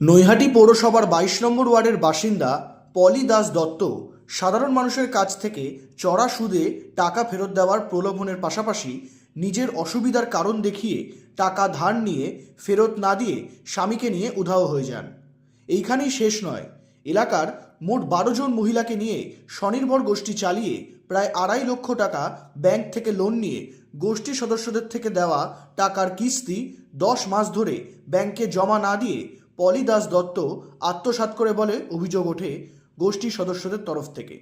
নৈহাটি পৌরসভার বাইশ নম্বর ওয়ার্ডের বাসিন্দা পলি দাস দত্ত সাধারণ মানুষের কাছ থেকে চড়া সুদে টাকা ফেরত দেওয়ার প্রলোভনের পাশাপাশি নিজের অসুবিধার কারণ দেখিয়ে টাকা ধার নিয়ে ফেরত না দিয়ে স্বামীকে নিয়ে উধাও হয়ে যান। এইখানেই শেষ নয়। এলাকার মোট বারো জন মহিলাকে নিয়ে স্বনির্ভর গোষ্ঠী চালিয়ে প্রায় আড়াই লক্ষ টাকা ব্যাংক থেকে লোন নিয়ে গোষ্ঠী সদস্যদের থেকে দেওয়া টাকার কিস্তি দশ মাস ধরে ব্যাংকে জমা না দিয়ে পলি দাস দত্ত আত্মসাৎ করে বলে অভিযোগ ওঠে গোষ্ঠী সদস্যদের তরফ থেকে।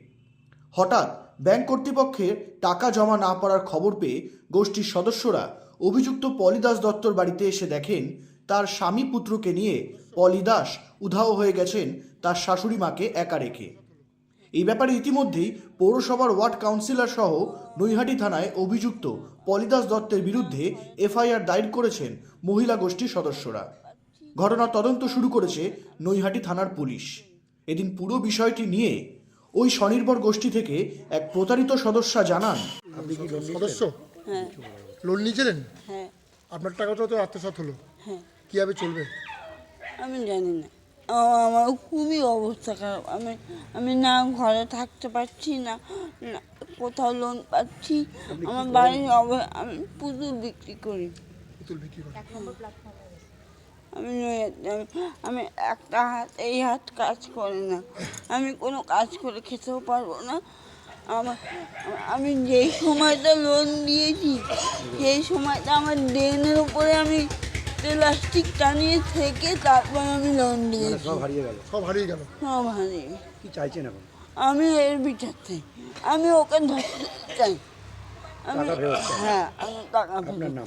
হঠাৎ ব্যাংক কর্তৃপক্ষের টাকা জমা না পড়ার খবর পেয়ে গোষ্ঠীর সদস্যরা অভিযুক্ত পলিদাস দত্তর বাড়িতে এসে দেখেন, তার স্বামী পুত্রকে নিয়ে পলিদাস উধাও হয়ে গেছেন তার শাশুড়ি মাকে একা রেখে। এই ব্যাপারে ইতিমধ্যেই পৌরসভার ওয়ার্ড কাউন্সিলর সহ নৈহাটি থানায় অভিযুক্ত পলিদাস দত্তের বিরুদ্ধে এফআইআর দায়ের করেছেন মহিলা গোষ্ঠীর সদস্যরা। ঘটনা তদন্ত শুরু করেছে নৈহাটি থানার পুলিশ। এদিন পুরো বিষয়টি নিয়ে ওই স্বনির্ভর গোষ্ঠী থেকে এক প্রতারিত সদস্যা জানান। আপনি কি লোন সদস্য? হ্যাঁ। লোন নিয়েছিলেন? হ্যাঁ। আপনার টাকাটা তো আত্মসাৎ হলো। হ্যাঁ। কীভাবে চলবে? আমি জানি না। আমার খুবই অবস্থা খারাপ। আমি আমি না ঘরে থাকতে পারছি না না কোথাও লোন পাচ্ছি। আমার বাড়ির অব- আমি পুতুল বিক্রি করি। পুতুল বিক্রি করে আমি নয়- আমি- আমি একটা হাত এই হাত কাজ করে না। আমি কোনো কাজ করে খেতেও পারব না। আমার আমি যেই সময়টা লোন দিয়েছি সেই সময়টা আমার ড্রেনের উপরে আমি প্লাস্টিক টানিয়ে থেকে তারপর আমি লোন মানে দিয়েছি। সব হারিয়ে গেল। সব হারিয়ে গেল। সব হারিয়ে। কি চাইছেন এখন? আমি এর বিচার চাই। আমি ওকে ধরতে চাই। আমি। হ্যাঁ আমি টাকা আপনার নাম।